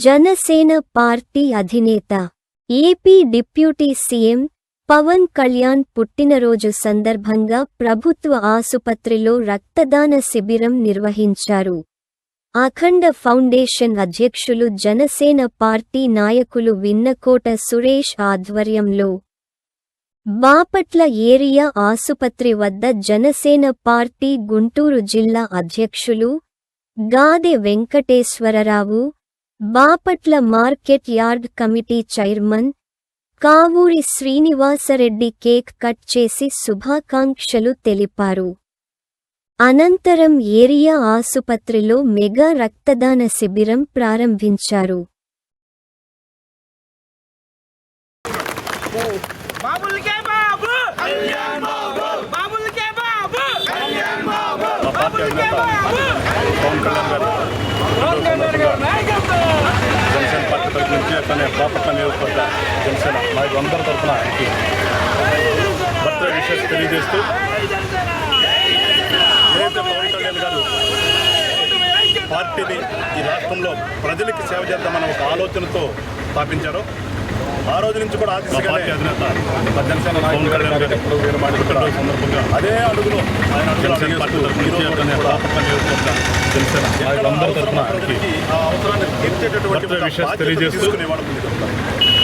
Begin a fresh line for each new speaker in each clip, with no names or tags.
Janasena party అధినేత AP deputy CM Pawan Kalyan పుట్టినరోజు సందర్భంగా ప్రభుత్వ ఆసుపత్రిలో రక్తదాన శిబిరం నిర్వహించారు. అఖండ ఫౌండేషన్ అధ్యక్షులు జనసేన పార్టీ నాయకులు విన్నకోట సురేష్ ఆధ్వర్యంలో బాపట్ల ఏరియా ఆసుపత్రి వద్ద జనసేన పార్టీ గుంటూరు జిల్లా అధ్యక్షులు Gade Venkateswararao Bapatla market yard committee chairman Kavuri Srinivasareddy cake cut చేసి శుభాకాంక్షలు తెలిపారు. అనంతరం ఏరియా ఆసుపత్రిలో మెగా రక్తదాన శిబిరం ప్రారంభించారు.
పవన్ కళ్యాణ్ గారు
పవన్ కళ్యాణ్ గారి నాయకత్వం
జనసేన పార్టీ అతనే బాపట్ల నియోజకవర్గ జనసేన. నాయకులు అందరి తరఫున ఆయనకి బర్త్డే విషెస్ తెలియజేస్తూ ఏదైతే పవన్ కళ్యాణ్ గారు పార్టీని ఈ రాష్ట్రంలో ప్రజలకి సేవ చేద్దామన్న ఒక ఆలోచనతో స్థాపించారో. ఆ రోజు నుంచి కూడా అధినేత జనసేన నాయకులు మాట్లాడుతున్న సందర్భంగా అదే అడుగులో ఆయన జనసేన నాయకులందరి తరఫున ఆయనకి ఆ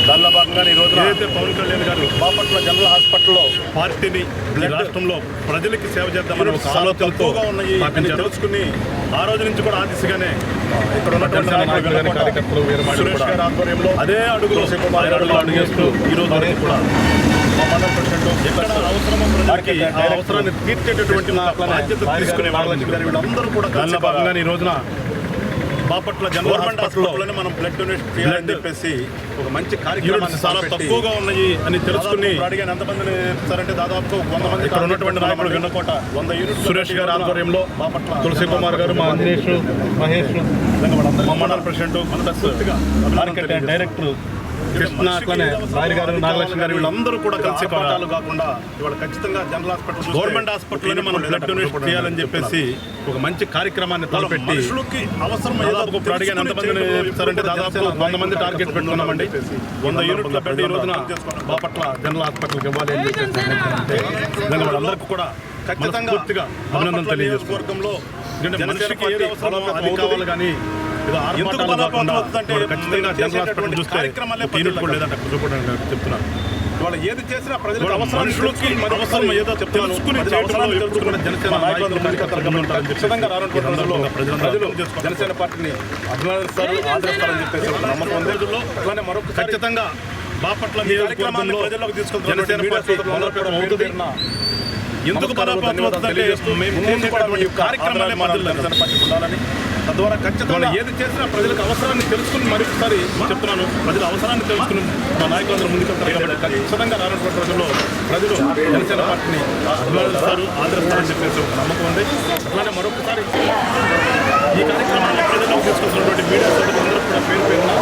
దానిలో భాగంగా ఈ రోజు ఏదైతే పవన్ కళ్యాణ్ గారు బాపట్ల జనరల్ హాస్పిటల్లో పార్టీని ఈ రాష్ట్రంలో ప్రజలకి సేవ చేద్దామని ఒక ఆలోచనతో తెలుసుకుని ఆ రోజు నుంచి కూడా ఆ దిశగానే ఇక్కడ ఉన్నటువంటి నాయకులు గారి కార్యకర్తలు సురేష్ గారి ఆధ్వర్యంలో అదే అడుగులో ఆయన అడుగులు అడుగేస్తూ ఈ రోజు వరకు కూడా మా మండల ప్రెసిడెంట్ ఎక్కడ అవసరమో ప్రజలకి ఆ అవసరాన్ని తీర్చేటటువంటి బాధ్యత తీసుకునే వాళ్ళు వీళ్ళందరూ కూడా దానిలో భాగంగా ఈ రోజున బాపట్ల జనరల్ హాస్పిటల్లో మనం బ్లడ్ డొనేషన్ చేయాలని చెప్పేసి ఒక మంచి కార్యక్రమాన్ని చాలా తక్కువగా ఉన్నాయి అని తెలుసుకుని అడిగాను ఎంతమందిని ఇస్తారంటే దాదాపు వంద మంది ఇక్కడ ఉన్నటువంటి నాయకులు విన్నకోట వంద యూనిట్ సురేష్ గారి ఆధ్వర్యంలో బాపట్ల తులసి కుమార్ గారు మా అంజనేష్ మహేష్ మా మండల ప్రెసిడెంట్ డైరెక్టర్ కృష్ణ అట్లనే రాయ్ గారు నాగలక్ష్మి గారు వీళ్ళందరూ కూడా కలిసి పాఠాలు కాకుండా ఇవాళ ఖచ్చితంగా జనరల్ హాస్పిటల్ గవర్నమెంట్ హాస్పిటల్లోనే మనం బ్లడ్ డొనేషన్ చేయాలని చెప్పేసి ఒక మంచి కార్యక్రమాన్ని తలపెట్టి అవసరం దాదాపు ఇప్పుడు అడిగాను ఎంతమందిని ఇస్తారంటే దాదాపు వంద మంది టార్గెట్ పెట్టుకున్నామండి. వంద యూనిట్ల బెడ్ ఈ రోజున బాపట్ల జనరల్ హాస్పిటల్కి ఇవ్వాలి అని చెప్పేసి వాళ్ళందరికీ కూడా ఖచ్చితంగా అభినందన తెలియజేసుకుంటాం ఎందుకంటే మనిషికి ఏది అవసరమో అది కావాలి కానీ చెప్తున్నాను
వాళ్ళు ఏది చేసినా ప్రజలకు
ఇవాళ
అవసరం
ఏదో తెలుసుకుని జనసేన
ఖచ్చితంగా రానున్న రోజుల్లో
ప్రజలందరూ
ప్రజలు. జనసేన పార్టీని అభినందిస్తారు ఆదరిస్తారని చెప్పేసి నమ్మకం ఉంది. అట్లానే మరొక
ఖచ్చితంగా బాపట్ల
కార్యక్రమాన్ని ప్రజల్లోకి పేరున
ఎందుకు
తెలియజేస్తూ
మేము కార్యక్రమాలే మొదలు
జనసేన పార్టీకి ఉండాలని తద్వారా ఖచ్చితంగా
ఏది చేసినా ప్రజలకు అవసరాన్ని తెలుసుకుని మరొకసారి చెప్తున్నాను. ప్రజల అవసరాన్ని తెలుసుకుని మా నాయకులందరూ ముందుకెళ్తారు కాబట్టి ఖచ్చితంగా రానున్నటువంటి రోజుల్లో ప్రజలు జనసేన పార్టీని అభినందిస్తారు ఆదరిస్తారని చెప్పేసి ఒక నమ్మకం ఉంది. అట్లానే మరొకసారి ఈ కార్యక్రమాన్ని ప్రజలకు తీసుకొస్తున్నటువంటి మీడియా సోదరులందరూ కూడా పేరు పేరున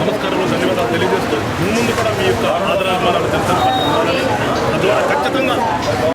నమస్కారాలు ధన్యవాదాలు తెలియజేస్తూ ముందు కూడా మీ యొక్క